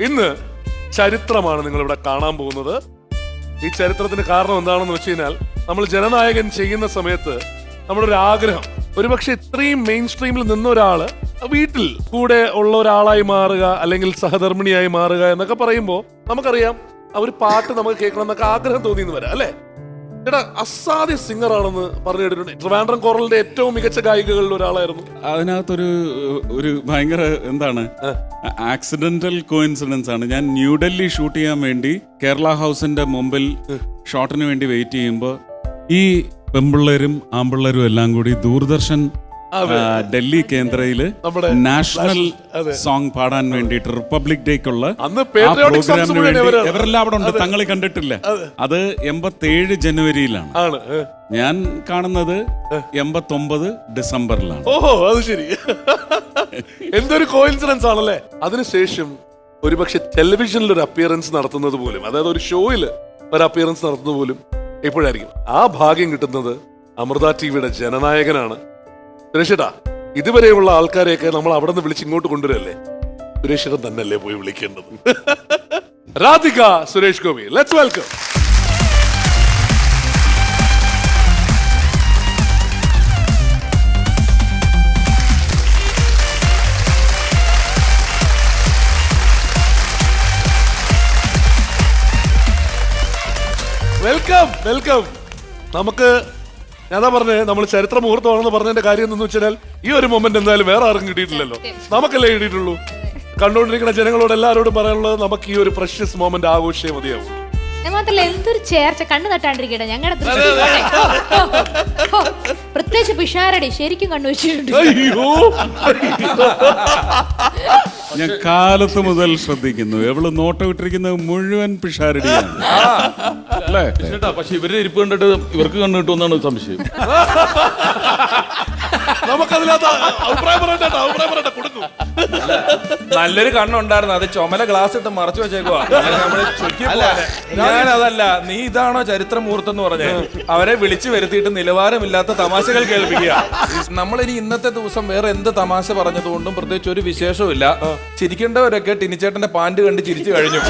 ഇന്ന് ചരിത്രമാണ് നിങ്ങളിവിടെ കാണാൻ പോകുന്നത്. ഈ ചരിത്രത്തിന് കാരണം എന്താണെന്ന് വെച്ച് കഴിഞ്ഞാൽ നമ്മൾ ജനനായകൻ ചെയ്യുന്ന സമയത്ത് നമ്മുടെ ഒരു ആഗ്രഹം. ഒരുപക്ഷെ ഇത്രയും മെയിൻ സ്ട്രീമിൽ നിന്ന ഒരാൾ വീട്ടിൽ കൂടെ ഉള്ള ഒരാളായി മാറുക അല്ലെങ്കിൽ സഹധർമ്മിണിയായി മാറുക എന്നൊക്കെ പറയുമ്പോൾ നമുക്കറിയാം ആ ഒരു പാട്ട് നമുക്ക് കേൾക്കണം എന്നൊക്കെ ആഗ്രഹം തോന്നിയെന്ന് വരാം അല്ലേ? ചേട്ടാ അസാധ്യ സിംഗർ ആണെന്ന് പറഞ്ഞു കേട്ടിട്ടുണ്ട്. ട്രിവാൻഡ്രം കോറലിന്റെ ഏറ്റവും മികച്ച ഗായികകളിൽ ഒരാളായിരുന്നു. അതിനകത്തൊരു ഒരു ഭയങ്കര എന്താണ് ആക്സിഡന്റൽ കോയിൻസിഡൻസ് ആണ്. ഞാൻ ന്യൂഡൽഹി ഷൂട്ട് ചെയ്യാൻ വേണ്ടി കേരള ഹൗസിന്റെ മുമ്പിൽ ഷോട്ടിന് വേണ്ടി വെയിറ്റ് ചെയ്യുമ്പോൾ ഈ പെമ്പിള്ളേരും ആമ്പിള്ളേരും എല്ലാം കൂടി ദൂരദർശൻ ഡൽഹി കേന്ദ്രയിൽ നമ്മുടെ നാഷണൽ. സോങ് പാടാൻ വേണ്ടിയിട്ട് റിപ്പബ്ലിക് ഡേക്കുള്ള പ്രോഗ്രാമിന് വേണ്ടി. ഇവരെല്ലാം അവിടെ ഉണ്ട് തങ്ങളെ കണ്ടിട്ടില്ല. അത്. എൺപത്തേഴ് ജനുവരിയിലാണ്. ഞാൻ കാണുന്നത് എൺപത്തൊമ്പത് ഡിസംബറിലാണ്. ഓഹോ അത് ശരി. എന്തൊരു കോയിൻസിഡൻസ് ആണല്ലേ? അതിനുശേഷം ഒരുപക്ഷെ ടെലിവിഷനിൽ ഒരു അപ്പിയറൻസ് നടത്തുന്നത് പോലും അതായത് ഒരു ഷോയിൽ ഒരു അപ്പിയറൻസ് നടത്തുന്നത് പോലും എപ്പോഴായിരിക്കും ആ ഭാഗ്യം കിട്ടുന്നത് അമൃത ടിവിയുടെ ജനനായകനാണ് സുരേഷേട്ടാ ഇതുവരെയുള്ള ആൾക്കാരെയൊക്കെ നമ്മൾ അവിടെ നിന്ന് വിളിച്ച് ഇങ്ങോട്ട് കൊണ്ടുവരല്ലേ? സുരേഷേട്ടൻ തന്നെയല്ലേ പോയി വിളിക്കേണ്ടത്? Radhika Suresh Gopi let's welcome welcome welcome നമുക്ക് ഞാനാ പറഞ്ഞത് നമ്മൾ ചരിത്ര മുഹൂർത്തമാണെന്ന് പറഞ്ഞതിന്റെ കാര്യം എന്ന് വെച്ചാൽ ഈ ഒരു മൊമെന്റ് എന്തായാലും വേറെ ആർക്കും കിട്ടിയിട്ടില്ലല്ലോ. നമുക്കല്ലേ കിട്ടിയിട്ടുള്ളൂ? കണ്ടുകൊണ്ടിരിക്കുന്ന ജനങ്ങളോട് എല്ലാവരോടും പറയാനുള്ളത് നമുക്ക് ഈ ഒരു പ്രഷ്യസ് മൊമെന്റ് ആഘോഷിച്ചേ മതിയാവും. മാത്രല്ല എന്തൊരു ചേർച്ച. കണ്ണു തട്ടാണ്ടിരിക്കട്ടെ ഞങ്ങളുടെ പ്രത്യേകിച്ച് പിഷാരടി ശരിക്കും കണ്ണു വെച്ചിട്ടുണ്ട്. അയ്യോ. ഞാൻ കാലത്ത് മുതൽ ശ്രദ്ധിക്കുന്നു. എവൾ നോട്ടം ഇട്ടിരിക്കുന്നത് മുഴുവൻ പിഷാരടിയാണ്. അല്ലേ? ചേട്ടാ പക്ഷെ ഇവരുടെ ഇരിപ്പ് കണ്ടിട്ട് ഇവർക്ക് കണ്ടിട്ടു എന്നാണ് സംശയം. നമുക്കതിനകത്ത് അഭിപ്രായം പറയട്ടെ കേട്ടോ, അഭിപ്രായം പറയട്ടെ കൊടുക്കും. നല്ലൊരു കണ്ണുണ്ടായിരുന്നു. അത് ചുമല ഗ്ലാസ് ഇട്ട് മറച്ചു വെച്ചേക്കുവാ. അല്ല ഞാൻ അതല്ല നീ ഇതാണോ ചരിത്ര മുഹൂർത്തം എന്ന് പറഞ്ഞേ? അവരെ വിളിച്ചു വരുത്തിയിട്ട് നിലവാരമില്ലാത്ത തമാശകൾ കേൾപ്പിക്കുക. നമ്മൾ ഇനി ഇന്നത്തെ ദിവസം വേറെ എന്ത് തമാശ പറഞ്ഞതുകൊണ്ടും പ്രത്യേകിച്ച് ഒരു വിശേഷവും ഇല്ല ചിരിക്കേണ്ടവരൊക്കെ ടിനിച്ചേട്ടന്റെ പാന്റ് കണ്ട് ചിരിച്ചു കഴിഞ്ഞു.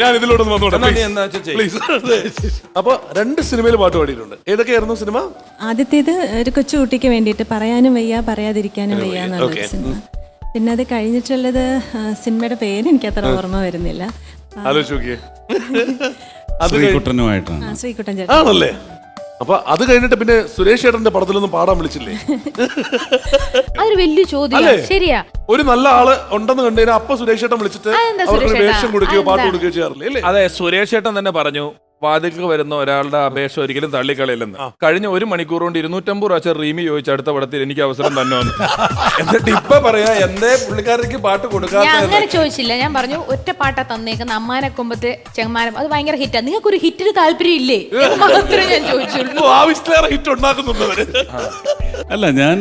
ഞാൻ ഇതിലൂടെ ഒന്ന് വന്നോട്ടെ പ്ലീസ്. അപ്പൊ രണ്ട് സിനിമയിൽ പാട്ട് പാടിയിട്ടുണ്ട്. ഏതൊക്കെയായിരുന്നു സിനിമ? ആദ്യത്തേത് ഒരു കൊച്ചുകുട്ടിക്ക് വേണ്ടിയിട്ട് പറയാനും വയ്യ പറയാതിരിക്കാനും വയ്യ എന്നുള്ള സിനിമ. പിന്നെ അത് കഴിഞ്ഞിട്ടുള്ളത് സിനിമയുടെ പേര് എനിക്ക് അത്ര ഓർമ്മ വരുന്നില്ല. ശ്രീകുട്ടനുമായിട്ടാണ്. ശ്രീകുട്ടൻ ചേട്ടൻ. ആണല്ലേ? അപ്പൊ അത് കഴിഞ്ഞിട്ട് പിന്നെ സുരേഷ് ഏട്ടന്റെ പടത്തിലൊന്നും പാടാൻ വിളിച്ചില്ലേ? അതൊരു വലിയ ചോദ്യം അല്ലേ? ശരിയാ. ഒരു നല്ല ആൾ ഉണ്ടെന്ന് കണ്ടു കഴിഞ്ഞാൽ അപ്പൊ സുരേഷ് ഏട്ടൻ വിളിച്ചിട്ട് അവർക്ക് വേഷം കൊടുക്കുകയോ പാട്ട് കൊടുക്കുകയോ ചെയ്യാറില്ലേ? അല്ലേ അതെ സുരേഷ് ഏട്ടൻ തന്നെ പറഞ്ഞു വാതിൽക്ക് വരുന്ന ഒരാളുടെ അപേക്ഷ ഒരിക്കലും തള്ളിക്കളയില്ലെന്ന്. കഴിഞ്ഞ ഒരു മണിക്കൂർ കൊണ്ട് ഇരുന്നൂറ്റമ്പത് പ്രാവശ്യം റീമി ചോദിച്ച അടുത്ത പടത്തിൽ എനിക്ക് അവസരം തന്നെ വന്നു എന്നിട്ട് ഇപ്പൊ പറയാ എന്തേ പുള്ളിക്കാരക്ക് പാട്ട് ഞാൻ കൊടുക്കാത്ത അങ്ങനെ ചോദിച്ചില്ല. ഞാൻ പറഞ്ഞു ഒറ്റ പാട്ടാ തന്നേക്കുന്ന അമ്മാനെ കൊമ്പത്തെ ചെങ്ങമാനം അത് ഭയങ്കര ഹിറ്റാ. നിങ്ങൾക്ക് ഒരു ഹിറ്റിന് താല്പര്യം ഇല്ലേ? എന്ന് മാത്രമേ ഞാൻ ചോദിച്ചുള്ളൂ. ആവശ്യത്തിലേറെ ഹിറ്റ് ഉണ്ടാക്കുന്നുണ്ട് അവർ. അല്ല ഞാൻ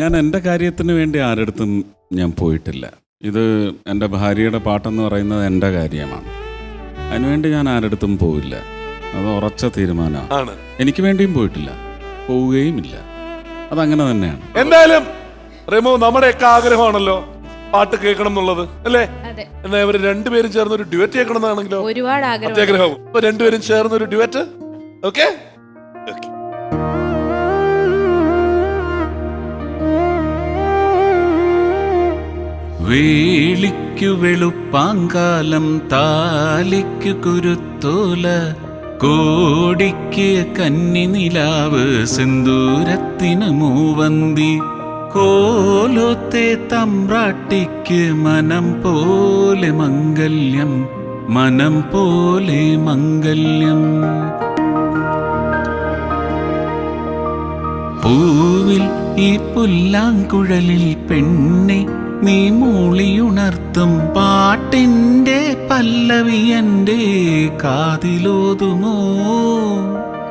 ഞാൻ എന്റെ കാര്യത്തിന് വേണ്ടി ആരടുത്തും ഞാൻ പോയിട്ടില്ല. ഇത് എന്റെ ഭാര്യയുടെ പാട്ടെന്ന് പറയുന്നത് എന്റെ കാര്യമാണ്. അതിനുവേണ്ടി ഞാൻ ആരടുത്തും പോവില്ല. അത് ഉറച്ച തീരുമാനമാണ് എനിക്ക് വേണ്ടിയും പോയിട്ടില്ല. പോവുകയും ഇല്ല അതങ്ങനെ തന്നെയാണ്. എന്തായാലും റെമോ നമ്മുടെയൊക്കെ ആഗ്രഹമാണല്ലോ പാട്ട് കേൾക്കണം എന്നുള്ളത് അല്ലേ? അതെ. എന്നാ ഇവർ രണ്ടുപേരും ചേർന്ന് ഒരു ഡ്യുവറ്റ് കേൾക്കണമെന്നാണെങ്കിലോ? ഒരുപാട് ആഗ്രഹം. അപ്പൊ രണ്ടുപേരും ചേർന്ന് ഒരു ഡ്യുവറ്റ്? ഓക്കെ? വേളിക്കു വെളുപ്പാങ്കാലം താലിക്കു കുരുത്തോല കോടിക്ക് കന്നി നിലാവ് സിന്ദൂരത്തിന് മൂവന്തി കോലോത്തെ തമ്പ്രാട്ടിക്ക് മനം പോലെ മംഗല്യം മനം പോലെ മംഗല്യം. പൂവിൽ ഈ പുല്ലാങ്കുഴലിൽ പെണ്ണെ നീ മൂളിയുണർത്തും പാട്ടിന്റെ പല്ലവി എന്റെ കാതിലോതുമോ?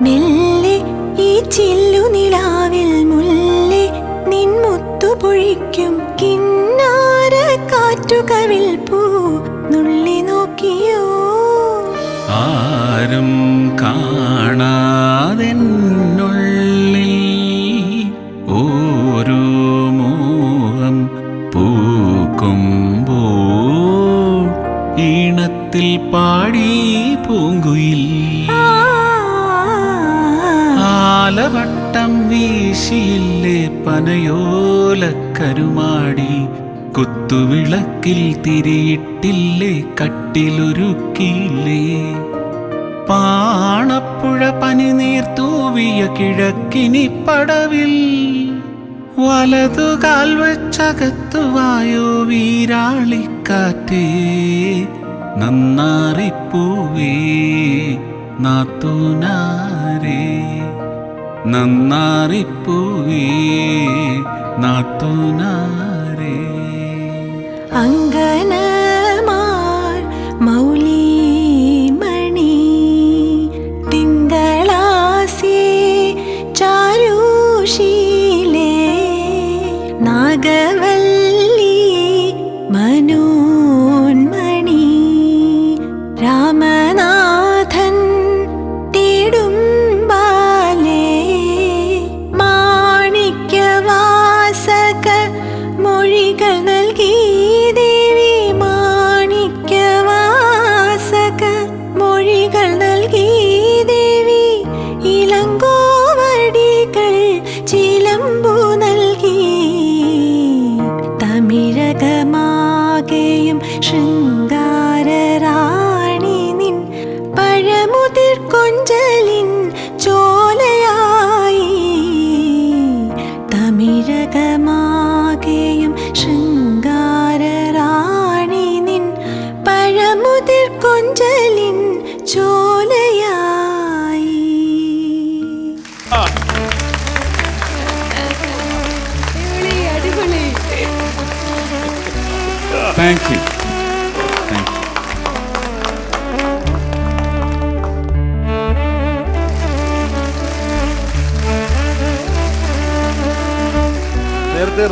മെല്ലെ ഈ ചില്ലു നിലാവിൽ മുല്ലെ നിൻ മുത്തു പൊഴിക്കും കിന്നാര കാറ്റുകവിൽ പൂ. ആലവട്ടം വീശിയില്ലേ പനയോല കരുമാടി കുത്തുവിളക്കിൽ തിരിയിട്ടില്ലേ കട്ടിലൊരുക്കിയില്ലേ? പാണപ്പുഴ പനിനീർ തൂവിയ കിഴക്കിനി പടവിൽ വലതുകാൽ വെച്ചകത്തുവായോ വീരാളിക്കാറ്റേ? നന്നാറിപ്പൂവേ നന്നാറിപ്പൂവേ അങ്കനമാർ മൗലിമണി തിങ്കളാസി ചാരുശീലേ. നാഗവല്ലി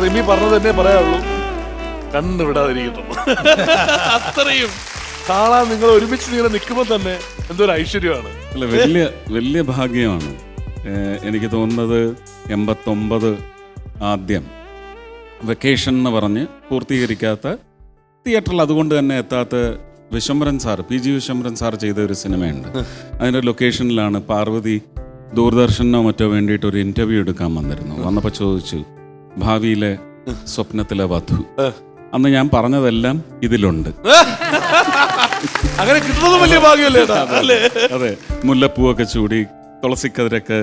റിമി പറഞ്ഞത് തന്നെ പറയാനുള്ളൂ. കണ്ടുവിടാതിരിക്കുന്നു അത്രയും. കാണാൻ നിങ്ങൾ ഒരുമിച്ച് നിങ്ങളെ നിൽക്കുമ്പോൾ തന്നെ എന്തോ ഒരു ഐശ്വര്യമാണ്. അല്ല വലിയ വലിയ ഭാഗ്യമാണ്. എനിക്ക് തോന്നുന്നത് എൺപത്തൊമ്പത് ആദ്യം വെക്കേഷൻ എന്ന് പറഞ്ഞ് പൂർത്തീകരിക്കാത്ത തിയേറ്ററിൽ അതുകൊണ്ട് തന്നെ എത്താത്ത Vishambaran sir P G Vishambaran sir ചെയ്ത ഒരു സിനിമയുണ്ട്. അതിന്റെ ലൊക്കേഷനിലാണ് പാർവതി ദൂരദർശനോ മറ്റോ വേണ്ടിയിട്ട് ഒരു ഇന്റർവ്യൂ എടുക്കാൻ വന്നിരുന്നു. വന്നപ്പോൾ ചോദിച്ചു ഭാവിയിലെ സ്വപ്നത്തിലെ വധു. അന്ന് ഞാൻ പറഞ്ഞതെല്ലാം ഇതിലുണ്ട്. അങ്ങനെ കിട്ടുന്നത് വലിയ ഭാഗ്യമല്ലേ? അല്ലേ? അതെ. മുല്ലപ്പൂവൊക്കെ ചൂടി തുളസിക്കതിരൊക്കെ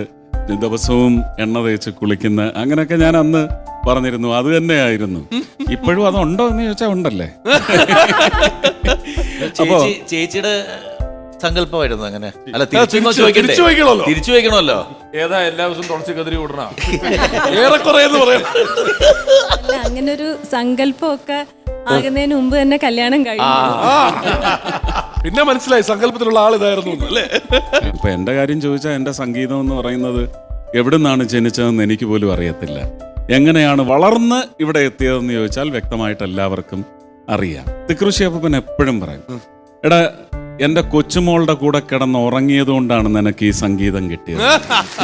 ദിവസവും എണ്ണ തേച്ച് കുളിക്കുന്ന അങ്ങനെയൊക്കെ ഞാൻ അന്ന് പറഞ്ഞിരുന്നു. അത് തന്നെയായിരുന്നു. ഇപ്പോഴും അതുണ്ടോ എന്ന് ചോദിച്ചാൽ ഉണ്ടല്ലേ? അപ്പോ ചേച്ചിയുടെ സങ്കല്പമായിരുന്നു അങ്ങനെ. അല്ല തിരിച്ച് തിരിച്ചു ചോദിക്കണ്ടേ? തിരിച്ച് ചോദിക്കണമല്ലോ. തിരിച്ചു ഏതാ എല്ലാ ദിവസവും തുളസി കതിരി വിടണ ഏറെക്കുറെ എന്ന് പറയാം. അല്ല അങ്ങനെ ഒരു സങ്കല്പമൊക്കെ ആകുന്നതിന് മുമ്പ് തന്നെ കല്യാണം കഴിഞ്ഞു. പിന്നെ മനസ്സിലായി സങ്കല്പത്തിലുള്ള ആൾ ഇതായിരുന്നു എന്ന്, അല്ലേ? ഇപ്പൊ എന്റെ കാര്യം ചോദിച്ചാൽ എന്റെ സംഗീതം എന്ന് പറയുന്നത് എവിടുന്നാണ് ജനിച്ചതെന്ന് എനിക്ക് പോലും അറിയത്തില്ല. എങ്ങനെയാണ് വളർന്ന് ഇവിടെ എത്തിയതെന്ന് ചോദിച്ചാൽ വ്യക്തമായിട്ട് എല്ലാവർക്കും അറിയാം. തിക്കൃഷി അപ്പൻ എപ്പോഴും പറയും എടാ എന്റെ കൊച്ചുമോളുടെ കൂടെ കിടന്ന് ഉറങ്ങിയത് കൊണ്ടാണ് നിനക്ക് ഈ സംഗീതം കിട്ടിയത്.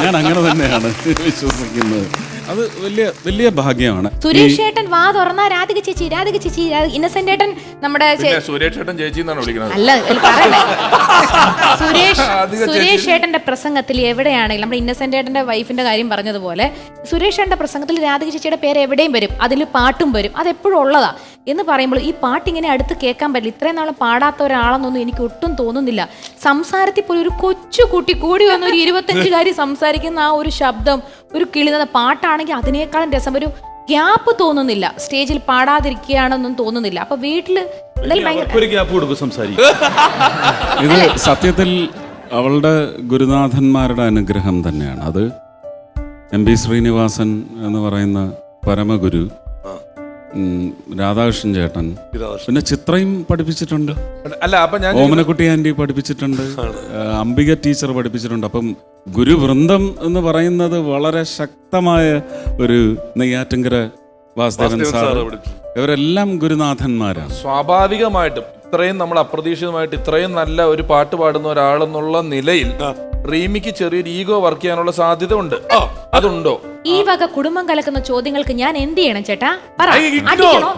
ഞാൻ അങ്ങനെ തന്നെയാണ് വിശ്വസിക്കുന്നത്. അത് വലിയ വലിയ ഭാഗ്യമാണ്. സുരേഷ് ഏട്ടൻ വാ തുറന്നാ രാധിക ചേച്ചി രാധിക ചേച്ചി ഇന്നസെന്റ് ഏട്ടൻ നമ്മുടെ ചേ- പിന്നെ സുരേഷ് ഏട്ടൻ ചേച്ചി എന്നാണ് വിളിക്കുന്നത്. അല്ല സുരേഷ് സുരേഷ് ഏട്ടന്റെ പ്രസംഗത്തിൽ എവിടെയാണെങ്കിലും നമ്മുടെ ഇന്നസെന്റ് ഏട്ടന്റെ വൈഫിന്റെ കാര്യം പറഞ്ഞതുപോലെ സുരേഷ് ഏട്ടന്റെ പ്രസംഗത്തിൽ രാധിക ചേച്ചിയുടെ പേര് എവിടെയും വരും അതിൽ പാട്ടും വരും അത് എപ്പോഴും ഉള്ളതാ. എന്ന് പറയുമ്പോൾ ഈ പാട്ട് ഇങ്ങനെ അടുത്ത് കേൾക്കാൻ പറ്റില്ല. ഇത്രയും നാളും പാടാത്ത ഒരാളെന്നൊന്നും എനിക്ക് ഒട്ടും തോന്നുന്നില്ല. സംസാരത്തിൽ പോലും ഒരു കൊച്ചു കുട്ടി കൂടി വന്ന ഒരു ഇരുപത്തഞ്ചുകാരി സംസാരിക്കുന്ന ആ ഒരു ശബ്ദം ഒരു കിളിന്ന പാട്ടാണെങ്കിൽ അതിനേക്കാളും രസം ഒരു ഗ്യാപ്പ് തോന്നുന്നില്ല. സ്റ്റേജിൽ പാടാതിരിക്കുകയാണെന്നും തോന്നുന്നില്ല. അപ്പൊ വീട്ടിൽ ഇത് സത്യത്തിൽ അവളുടെ ഗുരുനാഥന്മാരുടെ അനുഗ്രഹം തന്നെയാണ്. അത് എം പി ശ്രീനിവാസൻ എന്ന് പറയുന്ന പരമഗുരു രാധാകൃഷ്ണൻ ചേട്ടൻ. പിന്നെ ചിത്രയും പഠിപ്പിച്ചിട്ടുണ്ട്. അല്ല ഓമനക്കുട്ടി ആന്റി പഠിപ്പിച്ചിട്ടുണ്ട്. അംബിക ടീച്ചർ പഠിപ്പിച്ചിട്ടുണ്ട്. അപ്പം ഗുരുവൃന്ദം എന്ന് പറയുന്നത് വളരെ ശക്തമായ ഒരു നെയ്യാറ്റിങ്കര വാസുദേവൻ സാർ ഇവരെല്ലാം ഗുരുനാഥന്മാരാണ്. സ്വാഭാവികമായിട്ടും ഇത്രയും നമ്മൾ അപ്രതീക്ഷിതമായിട്ട് ഇത്രയും നല്ല ഒരു പാട്ട് പാടുന്ന ഒരാളെന്നുള്ള നിലയിൽ റീമിക്ക് ചെറിയൊരു ഈഗോ വർക്ക് ചെയ്യാനുള്ള സാധ്യത ഉണ്ട്. അതുണ്ടോ? ഈ വക കുടുംബം കലക്കുന്ന ചോദ്യങ്ങൾക്ക് ഞാൻ എന്ത് ചെയ്യണം ചേട്ടാ? പറ. അടിക്കണോ?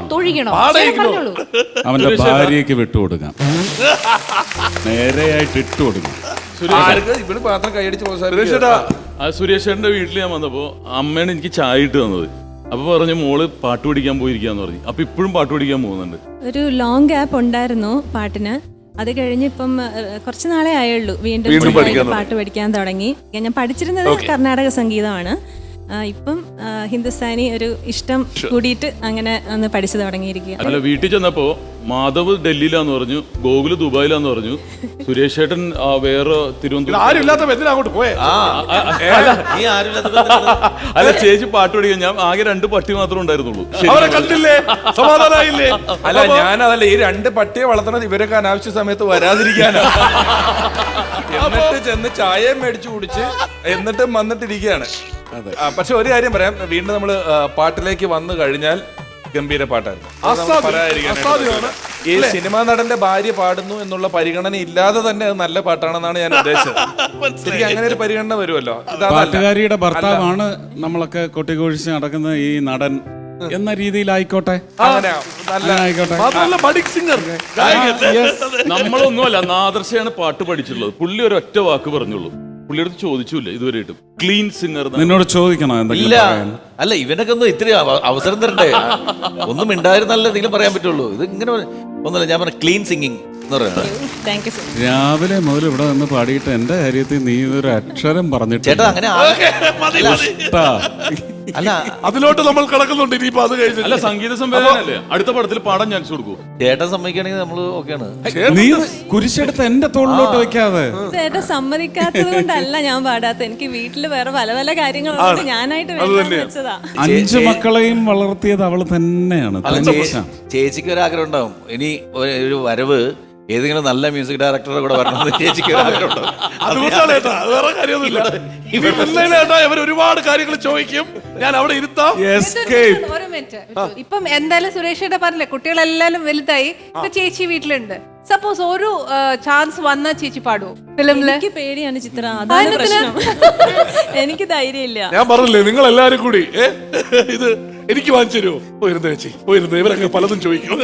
അവന്റെ ഭാര്യയ്ക്ക് വിട്ടുകൊടുക്കാം. നേരെയായിട്ട് ഇട്ട് കൊടുക്കാം ആർക്ക്? പാത്രം കൈയടിച്ച് ആ സുരേഷേട്ടന്റെ വീട്ടിൽ ഞാൻ വന്നപ്പോ അമ്മയാണ് എനിക്ക് ചായ ഇട്ട് തന്നത്. അപ്പൊ പറഞ്ഞു മോൾ പാട്ട് പഠിക്കാൻ പോയിരിക്കാന്ന് പറഞ്ഞു. അപ്പൊ ഇപ്പോഴും പാട്ട് പഠിക്കാൻ പോകുന്നുണ്ട്. ഒരു ലോങ് ഗ്യാപ്പ് ഉണ്ടായിരുന്നു പാട്ടിന്. അത് കഴിഞ്ഞ് ഇപ്പം കുറച്ച് നാളെ ആയുള്ളൂ. വീണ്ടും വീണ്ടും പാട്ട് പഠിക്കാൻ തുടങ്ങി. ഞാൻ പഠിച്ചിരുന്നത് കർണാടക സംഗീതമാണ്. ഇപ്പം ഹിന്ദുസ്ഥാനി ഒരു ഇഷ്ടം കൂടിയിട്ട് അങ്ങനെ ഒന്ന് പഠിച്ചു തുടങ്ങിയിരിക്കുക അല്ല വീട്ടിൽ ചെന്നപ്പോ മാധവ് ഡൽഹിയിലാന്ന് പറഞ്ഞു ഗോകുൽ ദുബായിലാന്ന് പറഞ്ഞു സുരേഷ് ഏട്ടൻ ആ, വേറെ തിരുവനന്തപുരം ആരും ഇല്ലാത്ത എന്തിനാ അങ്ങോട്ട് പോയേ? ആ നീ ആരുമില്ലാത്ത അല്ല ചേച്ചി പാട്ട് പഠിക്കാൻ ഞാൻ ആകെ രണ്ട് പട്ടി മാത്രമേ ഉണ്ടായിരുന്നുള്ളൂ. അവരെ കണ്ടില്ലേ? അതല്ല അല്ല ഞാനതല്ല ഈ രണ്ട് പട്ടിയെ വളർത്തണത് ഇവരൊക്കെ അനാവശ്യ സമയത്ത് വരാതിരിക്കാനാ. എന്നിട്ട് ചെന്ന് ചായ മേടിച്ചു കുടിച്ച് എന്നിട്ടും വന്നിട്ടിരിക്കുകയാണ്. പക്ഷെ ഒരു കാര്യം പറയാം. വീണ്ടും നമ്മൾ പാട്ടിലേക്ക് വന്നു കഴിഞ്ഞാൽ ഗംഭീര പാട്ടായിരുന്നു. ഈ സിനിമാ നടന്റെ ഭാര്യ പാടുന്നു എന്നുള്ള പരിഗണന ഇല്ലാതെ തന്നെ അത് നല്ല പാട്ടാണെന്നാണ് ഞാൻ ഉദ്ദേശിച്ചത്. ശരിക്കും അങ്ങനെ ഒരു പരിഗണന വരുമല്ലോ. പാട്ടുകാരിയുടെ ഭർത്താവാണ് നമ്മളൊക്കെ കൊട്ടിക്കൊഴിച്ച് നടക്കുന്ന ഈ നടൻ. എന്ന രീതിയിലായിക്കോട്ടെ. അങ്ങനെ ആയിക്കോട്ടെ സിംഗർ. നമ്മളൊന്നുമല്ല നാദർശയാണ് പാട്ട് പഠിച്ചിട്ടുള്ളത്. പുള്ളി ഒരു ഒറ്റ വാക്ക് പറഞ്ഞുള്ളൂ. പുള്ളിയുടെ ചോദിച്ചില്ല ഇതുവരെയായിട്ടും. ക്ലീൻ സിംഗർ നിന്നോട് ചോദിക്കണോ ഇല്ല. എന്തെങ്കിലും അല്ല ഇവനൊക്കെ ഒന്ന് ഇത്തിരി അവ- അവസരം തരണ്ടേ? ഒന്നും ഉണ്ടായിരുന്നല്ല എന്തെങ്കിലും പറയാൻ പറ്റുള്ളൂ. ഇത് ഇങ്ങനെ ഒന്നല്ല ഞാൻ പറഞ്ഞ ക്ലീൻ സിംഗിങ് എന്ന് പറയുന്നത്. താങ്ക് യു സോ മച്ച് രാവിലെ മുതൽ ഇവിടെ നിന്ന് പാടിയിട്ട് എന്റെ കാര്യത്തിൽ നീ ഒരു അക്ഷരം പറഞ്ഞിട്ട് ചേട്ടാ അങ്ങനെ ആ- അല്ല അതിലോട്ട് നമ്മൾ കിടക്കുന്നുണ്ട് ഇനിയിപ്പോ അത് കഴിഞ്ഞു അല്ല സംഗീത സംവേദനല്ലേ അടുത്ത പടത്തിൽ പാടാൻ ചാൻസ് കൊടുക്കൂ ചേട്ടൻ സമ്മതിക്കുകയാണെങ്കിൽ നമ്മൾ ഓക്കെയാണ്. നീ കുരിശെടുത്ത് എന്റെ തോളിലോട്ട് വെക്കാതെ. ചേട്ടൻ സമ്മതിക്കാത്തത് കൊണ്ടല്ല ഞാൻ പാടാത്ത എനിക്ക് വീട്ടിൽ വേറെ പല പല കാര്യങ്ങളുണ്ട്. ഞാനായിട്ട് വെച്ചതാ. അഞ്ചു മക്കളെയും വളർത്തിയത് അവൾ തന്നെയാണ്. ചേച്ചിക്ക് ഒരു ആഗ്രഹം ഉണ്ടാവും. ഇനി ഒരു വരവ് ഏതെങ്കിലും നല്ല മ്യൂസിക് ഡയറക്ടറുടെ കൂടെ വരണം ചേച്ചിക്ക് ഒരുപാട് കാര്യങ്ങൾ ചോദിക്കും. ഞാൻ അവിടെ ഇരുത്താം. ഒരു മിനിറ്റ് ഇപ്പം എന്തായാലും സുരേഷിയുടെ പറഞ്ഞില്ലേ കുട്ടികളെല്ലാരും വലുതായി ഇപ്പൊ ചേച്ചി വീട്ടിലുണ്ട്. സപ്പോസ് ഒരു ചാൻസ് വന്ന ചേച്ചി പാടുവോ? ഫിലിമിൽ എനിക്ക് പേടിയാണ് ചിത്ര. അതാണ് പ്രശ്നം. എനിക്ക് ധൈര്യമില്ല. ഞാൻ പറഞ്ഞില്ലേ നിങ്ങൾ എല്ലാരും കൂടി ഇത് എനിക്ക് വാങ്ങിച്ചു തരുമോ പോയിരുന്നേ ചേച്ചി. പോയിരുന്നേ ഇവരൊക്കെ പലതും ചോദിക്കും.